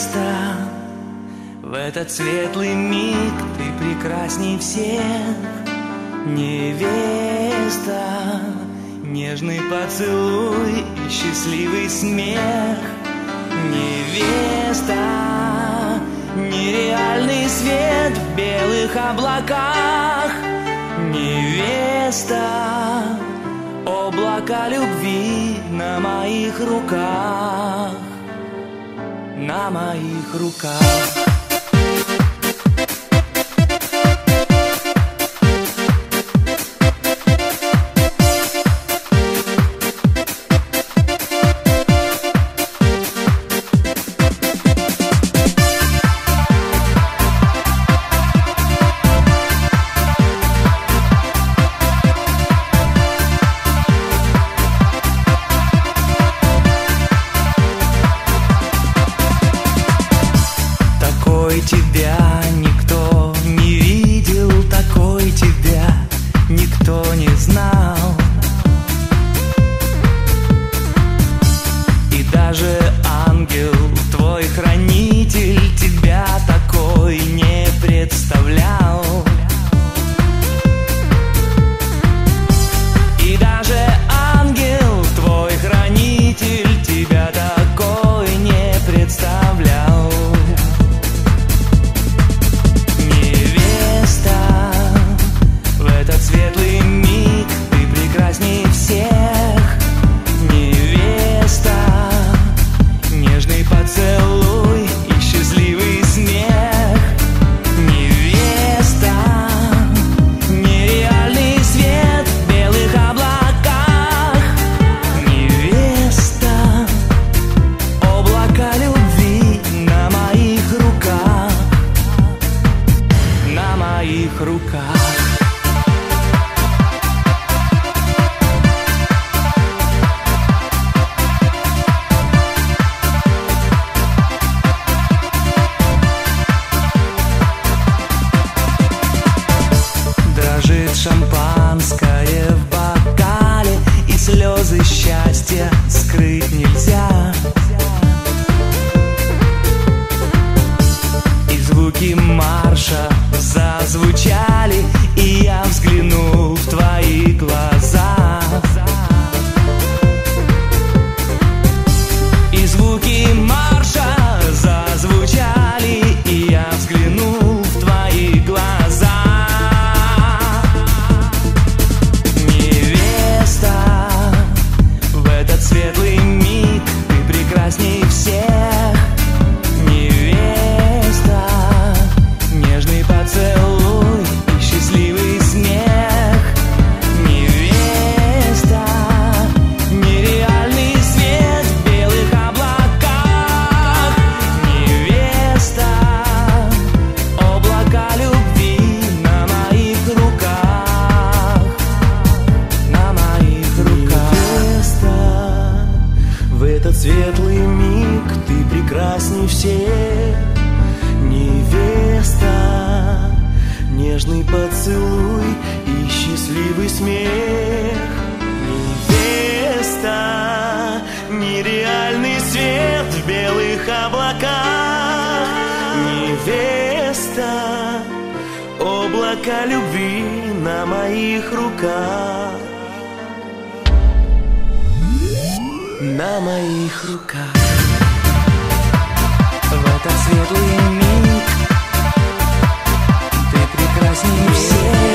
невеста В этот светлый миг ты прекрасней всех. Невеста Нежный поцелуй и счастливый смех. Невеста Нереальный свет в белых облаках. Невеста Облака любви на моих руках На моих руках И моих руках. Дрожит светлый миг ты прекрасней всех. Невеста, нежный поцелуй и счастливый смех. Невеста, нереальный свет в белых облаках. Невеста, облака любви на моих руках. на моих руках. В этот светлый миг Ты прекраснее всех.